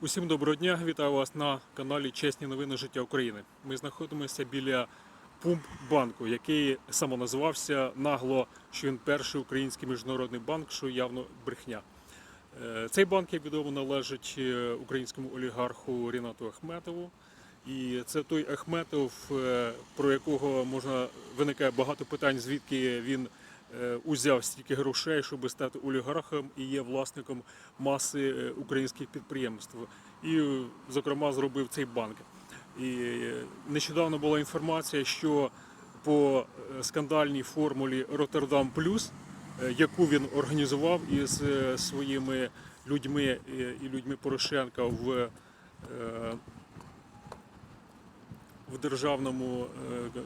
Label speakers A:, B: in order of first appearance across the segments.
A: Усім доброго дня, вітаю вас на каналі Чесні новини життя України. Ми знаходимося біля Пумпбанку, який самоназвався нагло, що він перший український міжнародний банк, що явно брехня. Е, Цей банк, як відомо, належить е, українському олігарху Рінату Ахметову. І це той Ахметов, е, про якого можна виникає багато питань, звідки він узяв стільки грошей, щоб стати олігархом і є власником маси е, українських підприємств. І, е, зокрема, зробив цей банк. І е, нещодавно була інформація, що по е, скандальній формулі Роттердам Плюс, е, яку він організував із е, своїми людьми е, і людьми Порошенка в е, в державному е,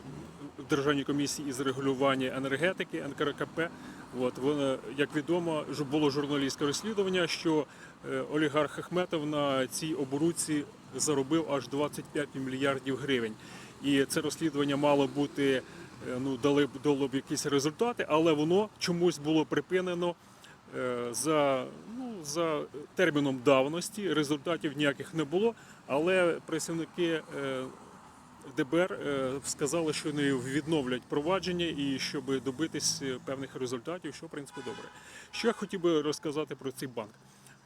A: державній комісії із регулювання енергетики НКРКП. От воно, як відомо, було журналістське розслідування, що е, олігарх Ахметов на цій оборудці заробив аж 25 мільярдів гривень. І це розслідування мало бути е, ну дали б дало б якісь результати, але воно чомусь було припинено за, ну, за терміном давності. Результатів ніяких не було, але працівники. ДБР е, сказали, що вони відновлять провадження і щоб добитись е, певних результатів, що в принципі добре. Що я хотів би розказати про цей банк,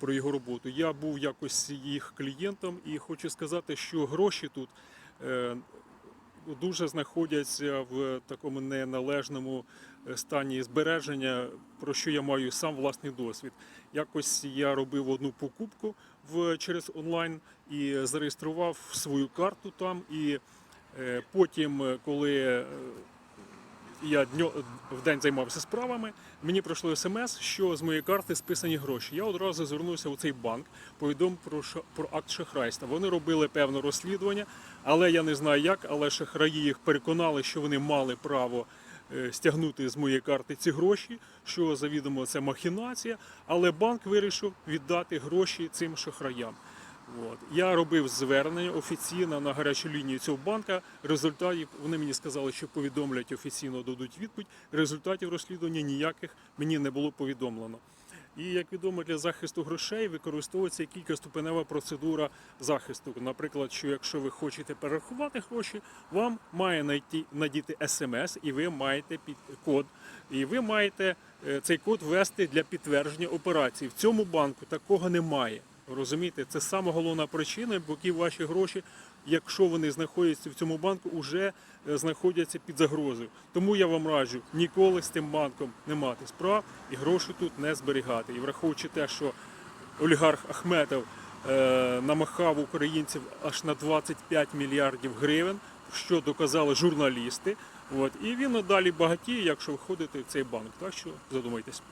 A: про його роботу. Я був якось їх клієнтом і хочу сказати, що гроші тут е, дуже знаходяться в такому неналежному стані збереження, про що я маю сам власний досвід. Якось я робив одну покупку в через онлайн і зареєстрував свою карту там. І потім, е, коли е, я в день займався справами, мені прийшло смс, що з моєї карти списані гроші. Я одразу звернувся у цей банк, повідомив про про акт шахрайства. Вони робили певне розслідування, але я не знаю як. Але шахраї їх переконали, що вони мали право е, стягнути з моєї карти ці гроші, що завідомо це махінація. Але банк вирішив віддати гроші цим шахраям. От. Я робив звернення офіційно на гарячу лінію цього банка. Результатів вони мені сказали, що повідомлять офіційно, дадуть відповідь. Результатів розслідування ніяких мені не було повідомлено. І як відомо, для захисту грошей використовується кількаступенева процедура захисту. Наприклад, що якщо ви хочете перерахувати гроші, вам має надіти смс, і ви маєте під код, і ви маєте е, цей код ввести для підтвердження операції. В цьому банку такого немає. Розумієте, це саме головна причина, поки ваші гроші, якщо вони знаходяться в цьому банку, вже е, знаходяться під загрозою. Тому я вам раджу ніколи з тим банком не мати справ і гроші тут не зберігати. І враховуючи те, що олігарх Ахметов е, намахав українців аж на 25 мільярдів гривень, що доказали журналісти. От, і він надалі багатіє, якщо входити в цей банк. Так що задумайтесь.